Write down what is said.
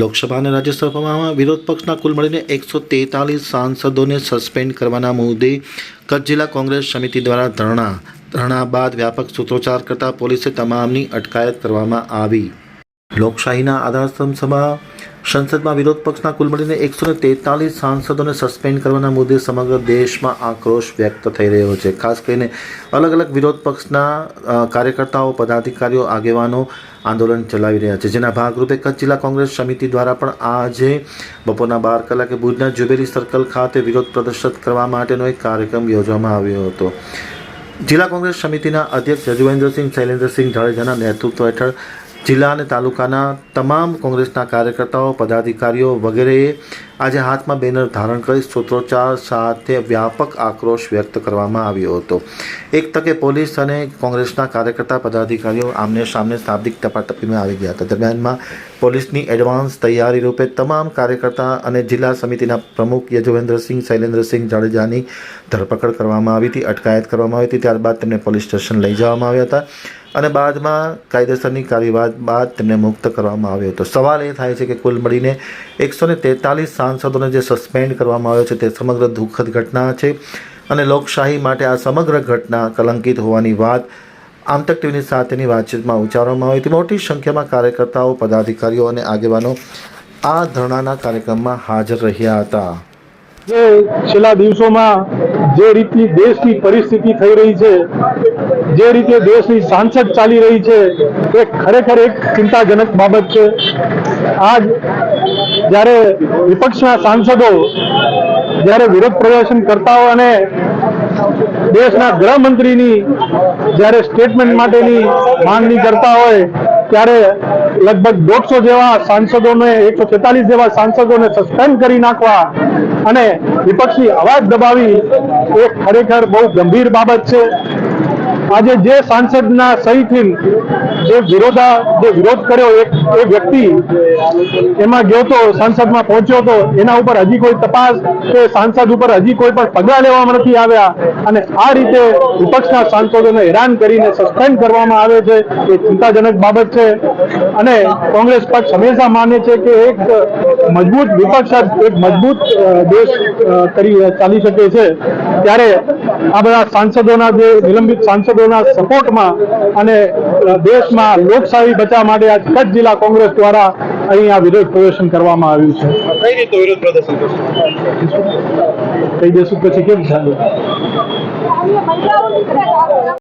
લોકસભા અને રાજ્યસભામાં વિરોધ પક્ષના કુલ મળીને એકસો તેતાલીસ સાંસદોને સસ્પેન્ડ કરવાના મુદ્દે કચ્છ જિલ્લા કોંગ્રેસ સમિતિ દ્વારા ધરણા. ધરણા બાદ વ્યાપક સૂત્રોચ્ચાર કરતા પોલીસે તમામની અટકાયત કરવામાં આવી. લોકશાહીના આધારસ્તંભ સભા સંસદમાં વિરોધ પક્ષના કુલ મળીને એકસો ને તેતાલીસ સાંસદોને સસ્પેન્ડ કરવાના મુદ્દે સમગ્ર દેશમાં આક્રોશ વ્યક્ત થઈ રહ્યો છે. ખાસ કરીને અલગ અલગ વિરોધ પક્ષના કાર્યકર્તાઓ, પદાધિકારીઓ, આગેવાનો આંદોલન ચલાવી રહ્યા છે. જેના ભાગરૂપે કચ્છ જિલ્લા કોંગ્રેસ સમિતિ દ્વારા પણ આજે બપોરના બાર કલાકે ભુજના જ્યુબેરી સર્કલ ખાતે વિરોધ પ્રદર્શિત કરવા માટેનો એક કાર્યક્રમ યોજવામાં આવ્યો હતો. જિલ્લા કોંગ્રેસ સમિતિના અધ્યક્ષ યજુવેન્દ્રસિંહ શૈલેન્દ્રસિંહ જાડેજાના નેતૃત્વ હેઠળ જિલ્લા અને તાલુકાના તમામ કોંગ્રેસના કાર્યકર્તાઓ, પદાધિકારીઓ વગેરેએ આજે હાથમાં બેનર ધારણ કરી સૂત્રોચ્ચાર સાથે વ્યાપક આક્રોશ વ્યક્ત કરવામાં આવ્યો હતો. એક તકે પોલીસ અને કોંગ્રેસના કાર્યકર્તા, પદાધિકારીઓ આમને સામને શાબ્દિક ટપાટપીમાં આવી ગયા હતા. દરમિયાનમાં પોલીસની એડવાન્સ તૈયારી રૂપે તમામ કાર્યકર્તા અને જિલ્લા સમિતિના પ્રમુખ યજવેન્દ્રસિંહ, શૈલેન્દ્રસિંહ જાડેજાની ધરપકડ કરવામાં આવી હતી, અટકાયત કરવામાં આવી હતી. ત્યારબાદ તેમને પોલીસ સ્ટેશન લઈ જવામાં આવ્યા હતા. અને બાદમાં કાયદેસરની કાર્યવાહી બાદ તેમને મુક્ત કરવામાં આવ્યો હતો. સવાલ એ થાય છે કે કુલ મળીને એકસો ને તેતાલીસ સાંસદોને જે સસ્પેન્ડ કરવામાં આવ્યો છે તે સમગ્ર દુઃખદ ઘટના છે અને લોકશાહી માટે આ સમગ્ર ઘટના કલંકિત હોવાની વાત આમતક ટીવીની સાથેની વાતચીતમાં ઉચ્ચારવામાં આવી હતી. મોટી સંખ્યામાં કાર્યકર્તાઓ, પદાધિકારીઓ અને આગેવાનો આ ધરણાના કાર્યક્રમમાં હાજર રહ્યા હતા. છેલ્લા દિવસોમાં જે રીતની દેશની પરિસ્થિતિ થઈ રહી છે જે રીતે દેશની સાંસદ ચાલી રહી છે, એ ખરેખર એક ચિંતાજનક બાબત છે. આજ જ્યારે વિપક્ષના સાંસદો જ્યારે વિરોધ પ્રદર્શન કરતા હોય અને દેશના ગૃહમંત્રીની જ્યારે સ્ટેટમેન્ટ માટેની માંગણી કરતા હોય, ત્યારે લગભગ દોઢસો જેવા સાંસદોને, એકસો છેતાલીસ જેવા સાંસદોને સસ્પેન્ડ કરી નાખવા અને વિપક્ષી અવાજ દબાવી, એ ખરેખર બહુ ગંભીર બાબત છે. આજે જે સાંસદના સહીથી જે વિરોધા જે વિરોધ કર્યો એ વ્યક્તિ એમાં ગયો તો, સંસદમાં પહોંચ્યો તો, એના ઉપર હજી કોઈ તપાસ કે સાંસદ ઉપર હજી કોઈ પણ પગલાં લેવામાં નથી આવ્યા. અને આ રીતે વિપક્ષના સાંસદોને હેરાન કરીને સસ્પેન્ડ કરવામાં આવે છે. એ ચિંતાજનક બાબત છે. અને કોંગ્રેસ પક્ષ હંમેશા માને છે કે એક મજબૂત વિપક્ષ એક મજબૂત દેશ કરી ચાલી શકે છે. ત્યારે આ બધા સાંસદોના જે નિલંબિત સાંસદોના સપોર્ટમાં અને દેશમાં લોકશાહી બચાવવા માટે આ કચ્છ જિલ્લા કોંગ્રેસ દ્વારા અહીં આ વિરોધ પ્રદર્શન કરવામાં આવ્યું છે. કઈ રીતે વિરોધ પ્રદર્શન કરશો? કહી દેશું પછી કેમ મહિલાઓની